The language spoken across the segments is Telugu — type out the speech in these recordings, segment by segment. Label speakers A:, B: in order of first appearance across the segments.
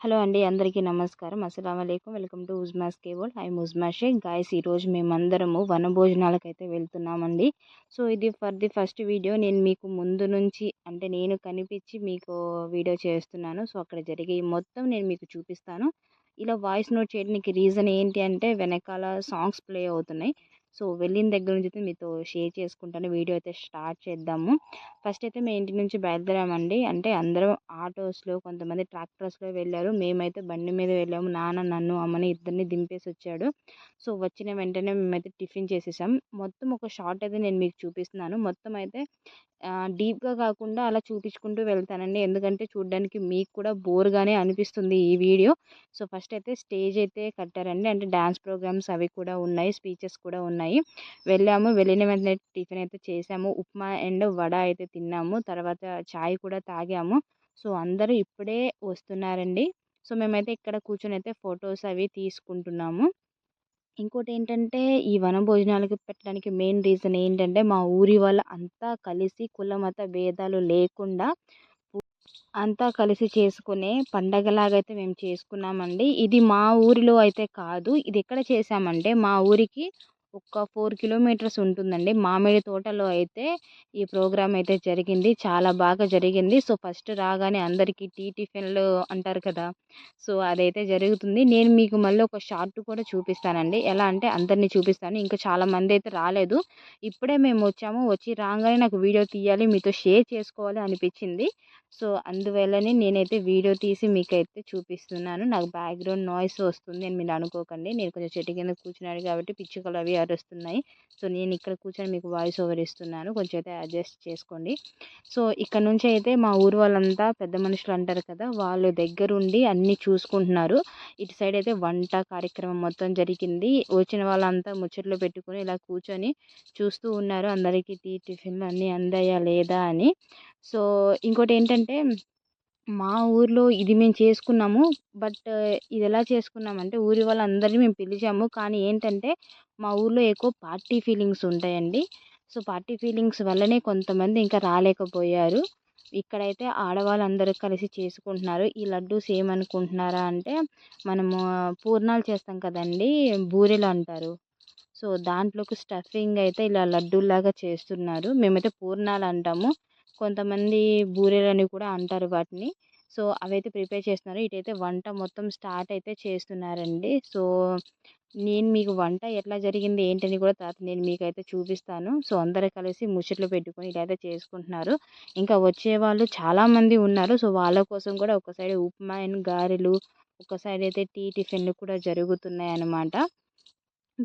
A: హలో అండి అందరికీ నమస్కారం. అస్సలం అయికం welcome to Uzma's cable I Uzma Shaikh. Guys ఈరోజు మేమందరము వనభోజనాలకైతే వెళ్తున్నామండి. సో ఇది ఫర్ ది ఫస్ట్ వీడియో. నేను మీకు ముందు నుంచి అంటే నేను కనిపించి మీకు వీడియో చేస్తున్నాను. సో అక్కడ జరిగే మొత్తం నేను మీకు చూపిస్తాను. ఇలా వాయిస్ నోట్ చేయడానికి రీజన్ ఏంటి అంటే వెనకాల సాంగ్స్ ప్లే అవుతున్నాయి. సో వెళ్ళిన దగ్గర నుంచి అయితే మీతో షేర్ చేసుకుంటాను. వీడియో అయితే స్టార్ట్ చేద్దాము. ఫస్ట్ అయితే మేము ఇంటి నుంచి బయలుదేరామండి. అంటే అందరం ఆటోస్లో కొంతమంది ట్రాక్టర్స్లో వెళ్ళారు. మేమైతే బండి మీద వెళ్ళాము. నాన్న నన్ను అమ్మని ఇద్దరిని దింపేసి వచ్చాడు. సో వచ్చిన వెంటనే మేమైతే టిఫిన్ చేసేసాం. మొత్తం ఒక షార్ట్ అయితే నేను మీకు చూపిస్తున్నాను. మొత్తం అయితే డీప్గా కాకుండా అలా చూపించుకుంటూ వెళ్తానండి. ఎందుకంటే చూడడానికి మీకు కూడా బోర్గానే అనిపిస్తుంది ఈ వీడియో. సో ఫస్ట్ అయితే స్టేజ్ అయితే కట్టారండి. అంటే డ్యాన్స్ ప్రోగ్రామ్స్ అవి కూడా ఉన్నాయి స్పీచెస్ కూడా ఉన్నాయి. వెళ్ళాము. వెళ్ళిన వెంటనే టిఫిన్ అయితే చేసాము. ఉప్మా అండ్ వడ అయితే తిన్నాము. తర్వాత చాయ్ కూడా తాగాము. సో అందరూ ఇప్పుడే వస్తున్నారండి. సో మేమైతే ఇక్కడ కూర్చొని అయితే ఫొటోస్ అవి తీసుకుంటున్నాము. ఇంకోటి ఏంటంటే ఈ వనభోజనాలకి పెట్టడానికి మెయిన్ రీజన్ ఏంటంటే మా ఊరి వాళ్ళు అంతా కలిసి కుల మత భేదాలు లేకుండా అంతా కలిసి చేసుకునే పండగలాగా అయితే మేము చేసుకున్నామండి. ఇది మా ఊరిలో అయితే కాదు. ఇది ఎక్కడ చేసామంటే మా ఊరికి ఒక ఫోర్ కిలోమీటర్స్ ఉంటుందండి. మామిడి తోటలో అయితే ఈ ప్రోగ్రామ్ అయితే జరిగింది. చాలా బాగా జరిగింది. సో ఫస్ట్ రాగానే అందరికీ టీ టిఫిన్లు అంటారు కదా! సో అదైతే జరుగుతుంది. నేను మీకు మళ్ళీ ఒక షార్ట్ కూడా చూపిస్తానండి. ఎలా అంటే అందరినీ చూపిస్తాను. ఇంకా చాలామంది అయితే రాలేదు. ఇప్పుడే మేము వచ్చాము. వచ్చి రాగానే నాకు వీడియో తీయాలి మీతో షేర్ చేసుకోవాలి అనిపించింది. సో అందువల్లనే నేనైతే వీడియో తీసి మీకైతే చూపిస్తున్నాను. నాకు బ్యాక్గ్రౌండ్ నాయిస్ వస్తుంది అని మీరు అనుకోకండి. నేను కొంచెం చెట్టు కింద కూర్చున్నాను కాబట్టి పిచ్చుకలు అవి అరుస్తున్నాయి. సో నేను ఇక్కడ కూర్చొని మీకు వాయిస్ ఓవర్ ఇస్తున్నాను. కొంచెం అయితే అడ్జస్ట్ చేసుకోండి. సో ఇక్కడ నుంచి అయితే మా ఊరు వాళ్ళంతా పెద్ద మనుషులు అంటారు కదా వాళ్ళు దగ్గరుండి అన్నీ చూసుకుంటున్నారు. ఇటు సైడ్ అయితే వంట కార్యక్రమం మొత్తం జరిగింది. వచ్చిన వాళ్ళంతా ముచ్చట్లు పెట్టుకుని ఇలా కూర్చొని చూస్తూ ఉన్నారు. అందరికీ టీ టిఫిన్లు అన్నీ అందాయా లేదా అని. సో ఇంకోటి ఏంటంటే మా ఊర్లో ఇది మేము చేసుకున్నాము. బట్ ఇది ఎలా చేసుకున్నామంటే ఊరి వాళ్ళందరినీ మేము పిలిచాము. కానీ ఏంటంటే మా ఊర్లో ఎక్కువ పార్టీ ఫీలింగ్స్ ఉంటాయండి. సో పార్టీ ఫీలింగ్స్ వల్లనే కొంతమంది ఇంకా రాలేకపోయారు. ఇక్కడైతే ఆడవాళ్ళందరూ కలిసి చేసుకుంటున్నారు. ఈ లడ్డూస్ ఏమనుకుంటున్నారా అంటే మనము పూర్ణాలు చేస్తాం కదండి బూరెలు అంటారు. సో దాంట్లోకి స్టఫింగ్ అయితే ఇలా లడ్డూలాగా చేస్తున్నారు. మేమైతే పూర్ణాలు అంటాము. కొంతమంది బూరెలు అని కూడా అంటారు వాటిని. సో అవైతే ప్రిపేర్ చేస్తున్నారు. ఇటైతే వంట మొత్తం స్టార్ట్ అయితే చేస్తున్నారండి. సో నేను మీకు వంట ఎట్లా జరిగింది ఏంటని కూడా తర్వాత నేను మీకైతే చూపిస్తాను. సో అందరు కలిసి ముచ్చట్లు పెట్టుకొని ఇటైతే చేసుకుంటున్నారు. ఇంకా వచ్చే వాళ్ళు చాలామంది ఉన్నారు. సో వాళ్ళ కోసం కూడా ఒక సైడ్ ఉప్మా అండ్ గారెలు ఒక సైడ్ అయితే టీ టిఫిన్లు కూడా జరుగుతున్నాయి అన్నమాట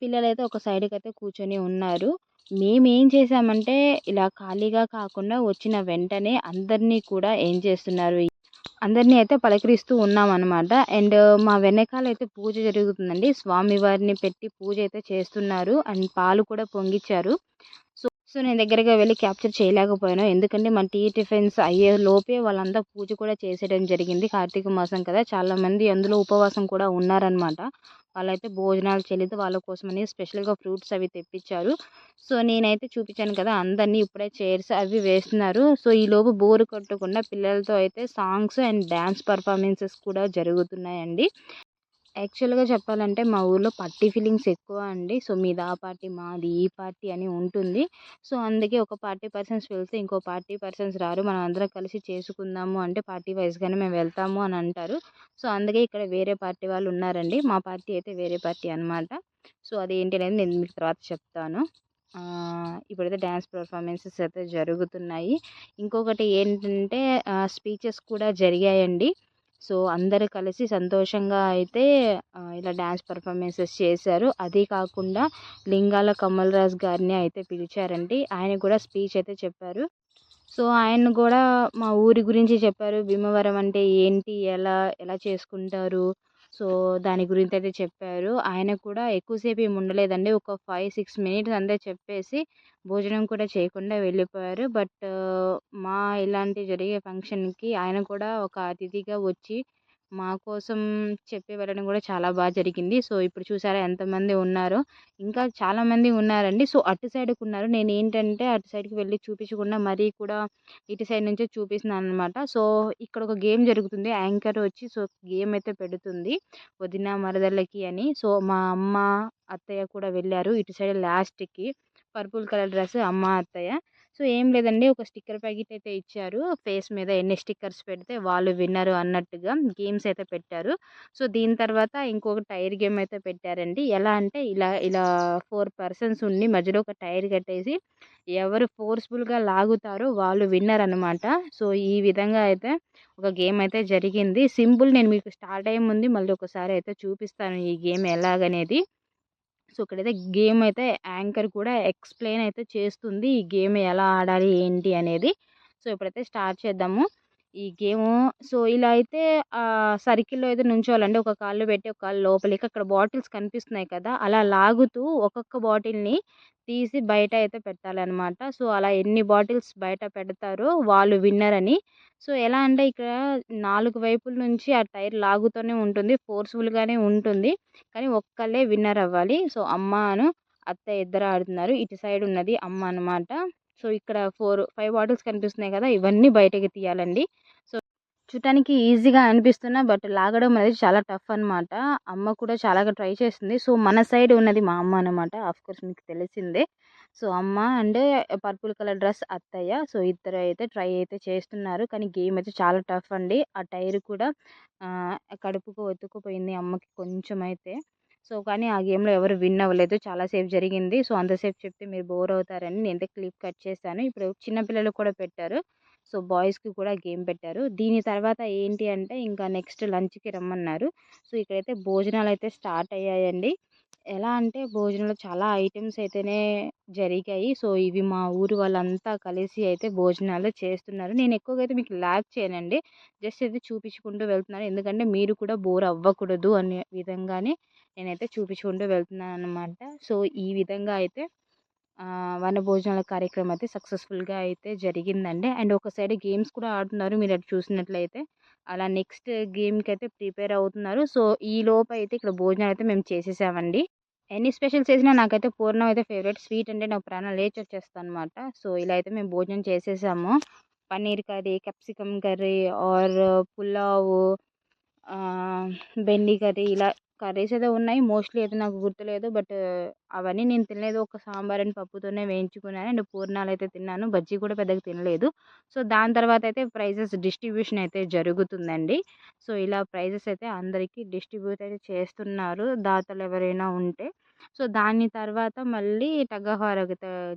A: పిల్లలైతే ఒక సైడ్కి అయితే కూర్చొని ఉన్నారు. మేము ఏం చేసామంటే ఇలా ఖాళీగా కాకుండా వచ్చిన వెంటనే అందరినీ కూడా ఏం చేస్తున్నారు? అందరినీ అయితే పలకరిస్తూ ఉన్నాం అనమాట అండ్ మా వెనకాల అయితే పూజ జరుగుతుందండి. స్వామివారిని పెట్టి పూజ అయితే చేస్తున్నారు. అండ్ పాలు కూడా పొంగిచ్చారు. సో సో నేను దగ్గరగా వెళ్ళి క్యాప్చర్ చేయలేకపోయాను. ఎందుకంటే మన టీ టిఫిన్స్ అయ్యే లోపే వాళ్ళంతా పూజ కూడా చేసేయడం జరిగింది కార్తీక మాసం కదా. చాలామంది అందులో ఉపవాసం కూడా ఉన్నారనమాట వాళ్ళైతే భోజనాలు చేయలేదు. వాళ్ళ కోసమని స్పెషల్గా ఫ్రూట్స్ అవి తెప్పించారు సో నేనైతే చూపించాను కదా అందరినీ ఇప్పుడే చైర్స్ అవి వేస్తున్నారు. సో ఈలోపు బోరు కొట్టకుండా పిల్లలతో అయితే సాంగ్స్ అండ్ డ్యాన్స్ పర్ఫార్మెన్సెస్ కూడా జరుగుతున్నాయండి. యాక్చువల్గా చెప్పాలంటే మా ఊర్లో పార్టీ ఫీలింగ్స్ ఎక్కువ అండి. సో మీది ఆ పార్టీ మాది ఈ పార్టీ అని ఉంటుంది. సో అందుకే ఒక పార్టీ పర్సన్స్ వెళ్తే ఇంకో పార్టీ పర్సన్స్ రారు. మనం అందరం కలిసి చేసుకుందాము అంటే పార్టీ వైజ్గానే మేము వెళ్తాము అని అంటారు. సో అందుకే ఇక్కడ వేరే పార్టీ వాళ్ళు ఉన్నారండి. మా పార్టీ అయితే వేరే పార్టీ అనమాట సో అది ఏంటి అనేది నేను మీకు తర్వాత చెప్తాను. ఇప్పుడైతే డ్యాన్స్ పర్ఫార్మెన్సెస్ అయితే జరుగుతున్నాయి. ఇంకొకటి ఏంటంటే స్పీచెస్ కూడా జరిగాయండి. సో అందరు కలిసి సంతోషంగా అయితే ఇలా డ్యాన్స్ పర్ఫార్మెన్సెస్ చేశారు. అది కాకుండా లింగాల కమల్ రాజ్ గారిని అయితే పిలిచారండి. ఆయన కూడా స్పీచ్ అయితే చెప్పారు. సో ఆయన కూడా మా ఊరి గురించి చెప్పారు. భీమవరం అంటే ఏంటి? ఎలా ఎలా చేసుకుంటారు? సో దాని గురించి అయితే చెప్పారు. ఆయన కూడా ఎక్కువసేపు ఏమి ఉండలేదండి. ఒక ఫైవ్ సిక్స్ మినిట్స్ అంతే చెప్పేసి భోజనం కూడా చేయకుండా వెళ్ళిపోయారు. బట్ మా ఇలాంటి జరిగే ఫంక్షన్కి ఆయన కూడా ఒక అతిథిగా వచ్చి మా కోసం చెప్పి వెళ్ళడం కూడా చాలా బాగా జరిగింది. సో ఇప్పుడు చూసారా ఎంతమంది ఉన్నారో. ఇంకా చాలామంది ఉన్నారండి. సో అటు సైడ్కి ఉన్నారు నేను ఏంటంటే అటు సైడ్కి వెళ్ళి చూపించకుండా మరీ కూడా ఇటు సైడ్ నుంచే చూపిస్తున్నాను అనమాట సో ఇక్కడ ఒక గేమ్ జరుగుతుంది. యాంకర్ వచ్చి సో గేమ్ అయితే పెడుతుంది. వదిన మరదళ్ళకి అని. సో మా అమ్మ అత్తయ్య కూడా వెళ్ళారు. ఇటు సైడ్ లాస్ట్కి. పర్పుల్ కలర్ డ్రెస్ అమ్మ అత్తయ్య. సో ఏం లేదండి. ఒక స్టిక్కర్ ప్యాకెట్ అయితే ఇచ్చారు. ఫేస్ మీద ఎన్ని స్టిక్కర్స్ పెడితే వాళ్ళు విన్నరు అన్నట్టుగా గేమ్స్ అయితే పెట్టారు. సో దీని తర్వాత ఇంకొక టైర్ గేమ్ అయితే పెట్టారండి. ఎలా అంటే ఇలా ఇలా ఫోర్ పర్సన్స్ ఉండి మధ్యలో ఒక టైర్ కట్టేసి ఎవరు ఫోర్స్ఫుల్గా లాగుతారో వాళ్ళు విన్నర్ అనమాట సో ఈ విధంగా అయితే ఒక గేమ్ అయితే జరిగింది. సింపుల్ నేను మీకు స్టార్ట్ అయ్యే ముందు మళ్ళీ ఒకసారి అయితే చూపిస్తాను ఈ గేమ్ ఎలాగనేది. సో ఇక్కడైతే గేమ్ అయితే యాంకర్ కూడా ఎక్స్ప్లెయిన్ అయితే చేస్తుంది ఈ గేమ్ ఎలా ఆడాలి ఏంటి అనేది. సో ఇప్పుడైతే స్టార్ట్ చేద్దాము. ఈ గేమ్ సో ఇలా అయితే సర్కిల్లో అయితే నుంచోవాలండి. ఒక కాళ్ళు పెట్టి ఒక కాళ్ళు లోపలికి. అక్కడ బాటిల్స్ కనిపిస్తున్నాయి కదా అలా లాగుతూ ఒక్కొక్క బాటిల్ని తీసి బయట అయితే పెట్టాలన్నమాట. సో అలా ఎన్ని బాటిల్స్ బయట పెడతారో వాళ్ళు విన్నర్ అని సో ఎలా అంటే ఇక్కడ నాలుగు వైపుల నుంచి ఆ టైర్ లాగుతూనే ఉంటుంది. ఫోర్స్ఫుల్గానే ఉంటుంది. కానీ ఒక్కళ్ళే విన్నర్ అవ్వాలి. సో అమ్మను అత్త ఇద్దరు ఆడుతున్నారు. ఇటు సైడ్ ఉన్నది అమ్మ అనమాట సో ఇక్కడ ఫోర్ ఫైవ్ బాటిల్స్ కనిపిస్తున్నాయి కదా ఇవన్నీ బయటకి తీయాలండి. సో చూడటానికి ఈజీగా అనిపిస్తున్నా బట్ లాగడం అనేది చాలా టఫ్ అనమాట అమ్మ కూడా చాలా ట్రై చేస్తుంది సో మన సైడ్ ఉన్నది మా అమ్మ అనమాట కోర్స్ మీకు తెలిసిందే. సో అమ్మ అండ్ పర్పుల్ కలర్ డ్రెస్ అత్తయ్య. సో ఇద్దరు అయితే ట్రై అయితే చేస్తున్నారు. కానీ గేమ్ అయితే చాలా టఫ్ అండి. ఆ టైర్ కూడా కడుపుకు ఒత్తుకుపోయింది అమ్మకి కొంచెం అయితే. సో కానీ ఆ గేమ్లో ఎవరు విన్ అవ్వలేదు. చాలాసేపు జరిగింది. సో అంతసేపు చెప్తే మీరు బోర్ అవుతారని నేనైతే క్లిప్ కట్ చేశాను. ఇప్పుడు చిన్నపిల్లలు కూడా పెట్టారు. సో బాయ్స్కి కూడా గేమ్ పెట్టారు. దీని తర్వాత ఏంటి అంటే ఇంకా నెక్స్ట్ లంచ్కి రమ్మన్నారు. సో ఇక్కడైతే భోజనాలు అయితే స్టార్ట్ అయ్యాయండి. ఎలా అంటే భోజనంలో చాలా ఐటమ్స్ అయితేనే జరిగాయి. సో ఇవి మా ఊరు వాళ్ళంతా కలిసి అయితే భోజనాలు చేస్తున్నారు. నేను ఎక్కువగా అయితే మీకు ల్యాక్ చేయనండి. జస్ట్ అయితే చూపించుకుంటూ వెళ్తున్నాను. ఎందుకంటే మీరు కూడా బోర్ అవ్వకూడదు అనే విధంగానే నేనైతే చూపించుకుంటూ వెళ్తున్నాను అనమాట సో ఈ విధంగా అయితే వనభోజనాల కార్యక్రమం అయితే సక్సెస్ఫుల్గా అయితే జరిగిందండి. అండ్ ఒక సైడ్ గేమ్స్ కూడా ఆడుతున్నారు. మీరు అటు చూసినట్లయితే అలా నెక్స్ట్ గేమ్కి అయితే ప్రిపేర్ అవుతున్నారు. సో ఈ లోపు అయితే ఇక్కడ భోజనాలు అయితే మేము చేసేసామండి. ఎన్ని స్పెషల్స్ చేసినా నాకైతే పూర్ణం అయితే ఫేవరెట్. స్వీట్ అంటే నా ప్రాణం లేచి వచ్చేస్తాను అనమాట సో ఇలా అయితే మేము భోజనం చేసేసాము. Paneer curry capsicum curry or pulao బెండి curry ఇలా కర్రీస్ అయితే ఉన్నాయి. మోస్ట్లీ అయితే నాకు గుర్తులేదు. బట్ అవన్నీ నేను తినలేదు. ఒక సాంబార్ అండ్ పప్పుతోనే వేయించుకున్నాను. అండ్ పూర్ణాలు అయితే తిన్నాను. బజ్జీ కూడా పెద్దగా తినలేదు. సో దాని తర్వాత అయితే ప్రైజెస్ డిస్ట్రిబ్యూషన్ అయితే జరుగుతుందండి. సో ఇలా ప్రైజెస్ అయితే అందరికీ డిస్ట్రిబ్యూట్ అయితే చేస్తున్నారు. దాతలు ఎవరైనా ఉంటే. సో దాని తర్వాత మళ్ళీ టగహార్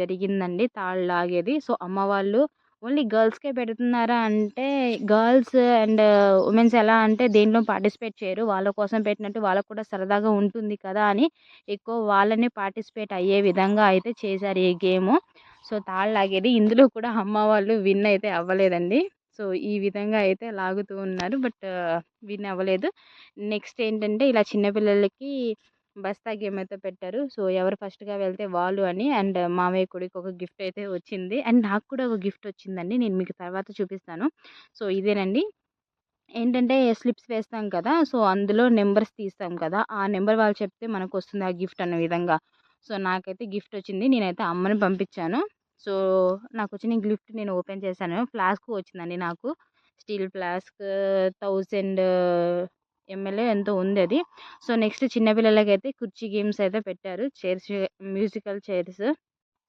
A: జరిగిందండి. తాళ్ళు లాగేది. సో అమ్మవాళ్ళు ఓన్లీ గర్ల్స్కే పెడుతున్నారా అంటే గర్ల్స్ అండ్ ఉమెన్స్ ఎలా అంటే దేంట్లో పార్టిసిపేట్ చేయరు. వాళ్ళ కోసం పెట్టినట్టు వాళ్ళకు కూడా సరదాగా ఉంటుంది కదా అని ఎక్కువ వాళ్ళని పార్టిసిపేట్ అయ్యే విధంగా అయితే చేశారు ఈ గేమ్. సో తాళ్ళు లాగేది. ఇందులో కూడా అమ్మ వాళ్ళు విన్ అయితే అవ్వలేదండి. సో ఈ విధంగా అయితే లాగుతూ ఉన్నారు. బట్ విన్ అవ్వలేదు. నెక్స్ట్ ఏంటంటే ఇలా చిన్నపిల్లలకి బస్తా గేమ్ అయితే పెట్టారు. సో ఎవరు ఫస్ట్గా వెళ్తే వాళ్ళు అని అండ్ మామయ్య కొడుకు ఒక గిఫ్ట్ అయితే వచ్చింది. అండ్ నాకు కూడా ఒక గిఫ్ట్ వచ్చిందండి. నేను మీకు తర్వాత చూపిస్తాను. సో ఇదేనండి. ఏంటంటే స్లిప్స్ వేస్తాం కదా! సో అందులో నెంబర్స్ తీస్తాం కదా! ఆ నెంబర్ వాళ్ళు చెప్తే మనకు వస్తుంది ఆ గిఫ్ట్ అన్న విధంగా. సో నాకైతే గిఫ్ట్ వచ్చింది. నేనైతే అమ్మని పంపించాను. సో నాకు వచ్చిన గిఫ్ట్ నేను ఓపెన్ చేశాను. ఫ్లాస్క్ వచ్చిందండి నాకు. స్టీల్ ఫ్లాస్క్ థౌజండ్ ఎంఎల్ఏ ఎంతో ఉంది అది సో నెక్స్ట్ చిన్నపిల్లలకైతే కుర్చీ గేమ్స్ అయితే పెట్టారు. Chairs musical chairs.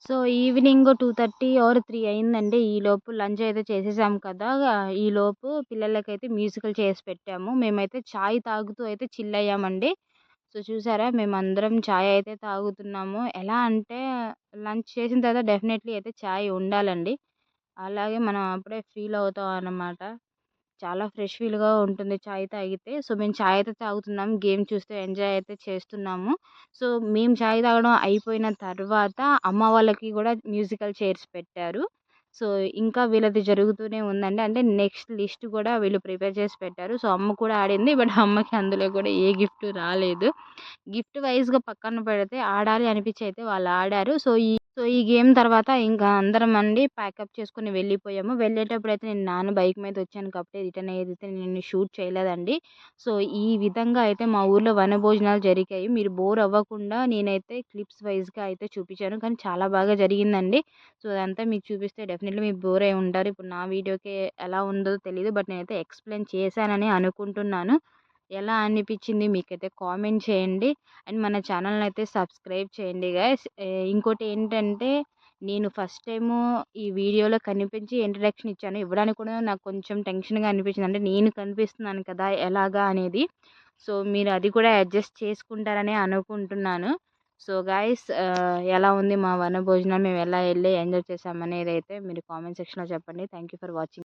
A: So evening two thirty or three అయిందండి. ఈలోపు లంచ్ అయితే చేసేసాం కదా. ఈలోపు పిల్లలకైతే మ్యూజికల్ చేసి పెట్టాము. మేమైతే చాయ్ తాగుతూ అయితే చిల్ అయ్యామండి. సో చూసారా? మేమందరం చాయ్ అయితే తాగుతున్నాము. ఎలా అంటే లంచ్ చేసిన తర్వాత డెఫినెట్లీ అయితే చాయ్ ఉండాలండి. అలాగే మనం అప్పుడే ఫీల్ అవుతాం అన్నమాట. చాలా ఫ్రెష్ ఫీల్గా ఉంటుంది చాయ్ తాగితే. సో మేము చాయ్ అయితే తాగుతున్నాం. గేమ్ చూస్తూ ఎంజాయ్ అయితే చేస్తున్నాము. సో మేము చాయ్ తాగడం అయిపోయిన తర్వాత అమ్మ వాళ్ళకి కూడా మ్యూజికల్ చైర్స్ పెట్టారు. సో ఇంకా వీళ్ళది జరుగుతూనే ఉందండి. అంటే నెక్స్ట్ లిస్ట్ కూడా వీళ్ళు ప్రిపేర్ చేసి పెట్టారు. సో అమ్మ కూడా ఆడింది. బట్ అమ్మకి అందులో కూడా ఏ గిఫ్ట్ రాలేదు. గిఫ్ట్ వైజ్గా పక్కన పెడితే ఆడాలి అనిపించి అయితే వాళ్ళు ఆడారు. సో ఈ సో ఈ గేమ్ తర్వాత ఇంకా అందరం అండి ప్యాకప్ చేసుకొని వెళ్ళిపోయాము. వెళ్ళేటప్పుడు అయితే నేను నాన్న బైక్ మీద వచ్చాను కాబట్టి రిటర్న్ అయితే నేను షూట్ చేయలేదండి. సో ఈ విధంగా అయితే మా ఊర్లో వనభోజనాలు జరిగాయి. మీరు బోర్ అవ్వకుండా నేనైతే క్లిప్స్ వైజ్గా అయితే చూపించాను. కానీ చాలా బాగా జరిగిందండి. సో అదంతా మీకు చూపిస్తే డెఫినెట్లీ మీరు బోర్ అయి ఉంటారు. ఇప్పుడు నా వీడియోకి ఎలా ఉందో తెలియదు బట్ నేనైతే ఎక్స్ప్లెయిన్ చేశానని అనుకుంటున్నాను. ఎలా అనిపించింది మీకైతే కామెంట్ చేయండి. అండ్ మన ఛానల్ని అయితే సబ్స్క్రైబ్ చేయండి గైస్. ఇంకోటి ఏంటంటే నేను ఫస్ట్ టైము ఈ వీడియోలో కనిపించి ఇంట్రడక్షన్ ఇచ్చాను. ఇవ్వడానికి కూడా నాకు కొంచెం టెన్షన్గా అనిపించింది. అంటే నేను కనిపిస్తున్నాను కదా ఎలాగా అనేది. సో మీరు అది కూడా అడ్జస్ట్ చేసుకుంటారని అనుకుంటున్నాను. సో గాయస్ ఎలా ఉంది మా వన భోజనం మేము ఎలా వెళ్ళి ఎంజాయ్ చేసామనేది అయితే మీరు కామెంట్ సెక్షన్లో చెప్పండి. Thank you for watching.